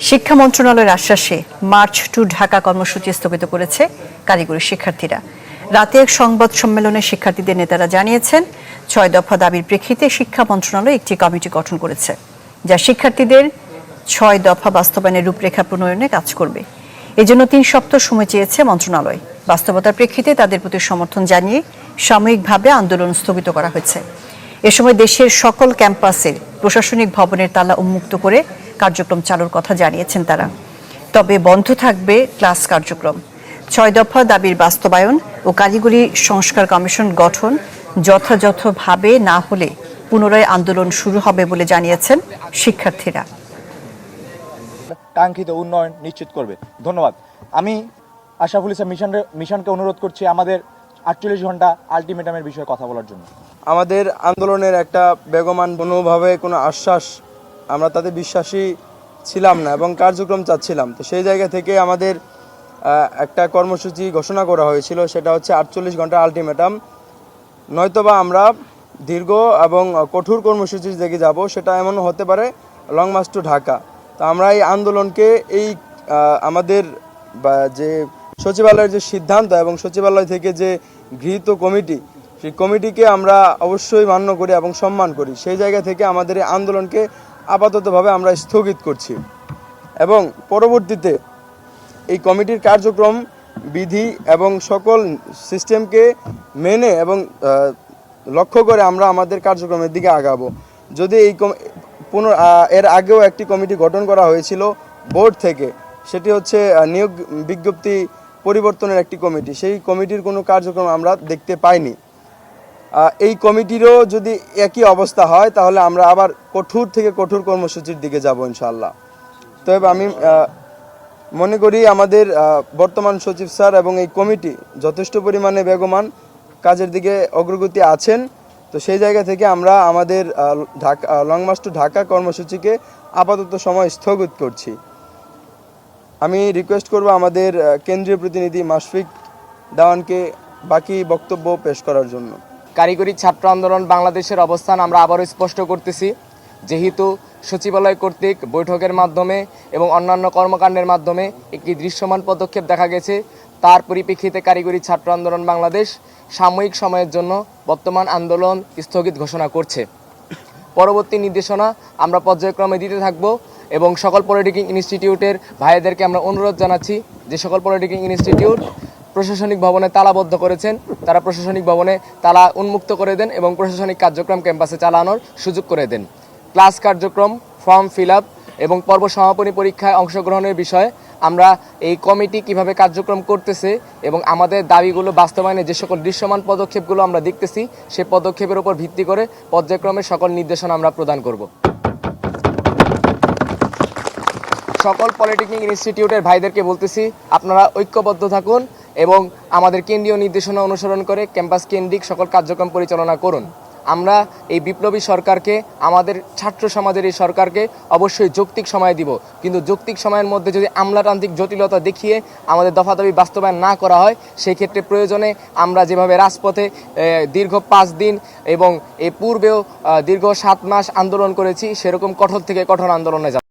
শিক্ষা মন্ত্রণালয়ের আশ্বাসে March to Dhaka কর্মসূচি স্থগিত করেছে কারিগরি শিক্ষার্থীরা। রাতে এক সংবাদ সম্মেলনে শিক্ষার্থীদের নেতারা জানিয়েছেন, ছয় দফা দাবির প্রেক্ষিতে শিক্ষা মন্ত্রণালয় একটি কমিটি গঠন করেছে, যা শিক্ষার্থীদের ছয় দফা বাস্তবায়নের রূপরেখা প্রণয়নে কাজ করবে। এজন্য তিন সপ্তাহ সময় চেয়েছে মন্ত্রণালয়। বাস্তবতার প্রেক্ষিতে তাদের প্রতি সমর্থন জানিয়ে সাময়িকভাবে আন্দোলন স্থগিত করা হয়েছে। এ সময় দেশের সকল ক্যাম্পাসের প্রশাসনিক ভবনের তালা উন্মুক্ত করে কার্যক্রম চালুর কথা জানিয়েছেন তারা। তবে বন্ধ থাকবে ক্লাস কার্যক্রম। ছয় দফা দাবির বাস্তবায়ন ও কারিগরি সংস্কার কমিশন গঠন যথাযথভাবে না হলে পুনরায় আন্দোলন শুরু হবে বলে জানিয়েছেন শিক্ষার্থীরা। কাঙ্ক্ষিত উন্নয়ন নিশ্চিত করবে। ধন্যবাদ। আমি আশরাফুল ইসলাম মিশন মিশনকে অনুরোধ করছি আমাদের আটচল্লিশ ঘণ্টা আলটিমেটামের বিষয়ে কথা বলার জন্য। আমাদের আন্দোলনের একটা বেগমান কোনোভাবে কোনো আশ্বাস আমরা তাতে বিশ্বাসী ছিলাম না এবং কার্যক্রম চাচ্ছিলাম। তো সেই জায়গা থেকে আমাদের একটা কর্মসূচি ঘোষণা করা হয়েছিল, সেটা হচ্ছে আটচল্লিশ ঘণ্টা আলটিমেটাম। নয়তোবা আমরা দীর্ঘ এবং কঠোর কর্মসূচির দিকে যাব, সেটা এমন হতে পারে, লং মার্চ টু ঢাকা। তো আমরা এই আন্দোলনকে এই আমাদের যে সচিবালয়ের যে সিদ্ধান্ত এবং সচিবালয় থেকে যে গৃহীত কমিটি, সেই কমিটিকে আমরা অবশ্যই মান্য করি এবং সম্মান করি। সেই জায়গা থেকে আমাদের এই আন্দোলনকে আপাততভাবে আমরা স্থগিত করছি। এবং পরবর্তীতে এই কমিটির কার্যক্রম, বিধি এবং সকল সিস্টেমকে মেনে এবং লক্ষ্য করে আমরা আমাদের কার্যক্রমের দিকে আগাবো। যদি এই পুনর এর আগেও একটি কমিটি গঠন করা হয়েছিল বোর্ড থেকে, সেটি হচ্ছে নিয়োগ বিজ্ঞপ্তি পরিবর্তনের একটি কমিটি। সেই কমিটির কোনো কার্যক্রম আমরা দেখতে পাইনি। এই কমিটিরও যদি একই অবস্থা হয়, তাহলে আমরা আবার কঠোর থেকে কঠোর কর্মসূচির দিকে যাব ইনশাল্লাহ তবে আমি মনে করি আমাদের বর্তমান সচিব স্যার এবং এই কমিটি যথেষ্ট পরিমাণে বেগমান কাজের দিকে অগ্রগতি আছেন। তো সেই জায়গা থেকে আমরা আমাদের Dhaka long march to Dhaka কর্মসূচিকে আপাতত সময় স্থগিত করছি। আমি রিকোয়েস্ট করব আমাদের কেন্দ্রীয় প্রতিনিধি মাশফিক দাওয়ানকে বাকি বক্তব্য পেশ করার জন্য। কারিগরি ছাত্র আন্দোলন বাংলাদেশের অবস্থান আমরা আবারও স্পষ্ট করতেছি। যেহেতু সচিবালয় কর্তৃক বৈঠকের মাধ্যমে এবং অন্যান্য কর্মকাণ্ডের মাধ্যমে একটি দৃশ্যমান পদক্ষেপ দেখা গেছে, তার পরিপ্রেক্ষিতে কারিগরি ছাত্র আন্দোলন বাংলাদেশ সাময়িক সময়ের জন্য বর্তমান আন্দোলন স্থগিত ঘোষণা করছে। পরবর্তী নির্দেশনা আমরা পর্যায়ক্রমে দিতে থাকব এবং সকল পলিটেকনিক ইনস্টিটিউটের ভাইদেরকে আমরা অনুরোধ জানাচ্ছি যে সকল পলিটেকনিক ইনস্টিটিউট প্রশাসনিক ভবনে তালাবদ্ধ করেছেন। তারা প্রশাসনিক ভবনে তালা উন্মুক্ত করে দেন এবং প্রশাসনিক কার্যক্রম ক্যাম্পাসে চালানোর সুযোগ করে দেন। ক্লাস কার্যক্রম, ফর্ম ফিল আপ এবং পর্ব সমাপনী পরীক্ষায় অংশগ্রহণের বিষয়ে আমরা এই কমিটি কীভাবে কার্যক্রম করতেছে এবং আমাদের দাবিগুলো বাস্তবায়নে যে সকল দৃশ্যমান পদক্ষেপগুলো আমরা দেখতেছি সেই পদক্ষেপের উপর ভিত্তি করে পর্যায়ক্রমে সকল নির্দেশনা আমরা প্রদান করব। সকল পলিটেকনিক ইনস্টিটিউটের ভাইদেরকে বলতেছি, আপনারা ঐক্যবদ্ধ থাকুন এবং আমাদের কেন্দ্রীয় নির্দেশনা অনুসরণ করে ক্যাম্পাস কেন্দ্রিক সকল কার্যক্রম পরিচালনা করুন। আমরা এই বিপ্লবী সরকারকে, আমাদের ছাত্র সমাজের এই সরকারকে অবশ্যই যৌক্তিক সময় দিব। কিন্তু যৌক্তিক সময়ের মধ্যে যদি আমলাতান্ত্রিক জটিলতা দেখিয়ে আমাদের দফাদফি বাস্তবায়ন না করা হয় সেই ক্ষেত্রে প্রয়োজনে আমরা যেভাবে রাজপথে দীর্ঘ পাঁচ দিন এবং এ পূর্বেও দীর্ঘ সাত মাস আন্দোলন করেছি, সেরকম কঠোর থেকে কঠোর আন্দোলনে যাব।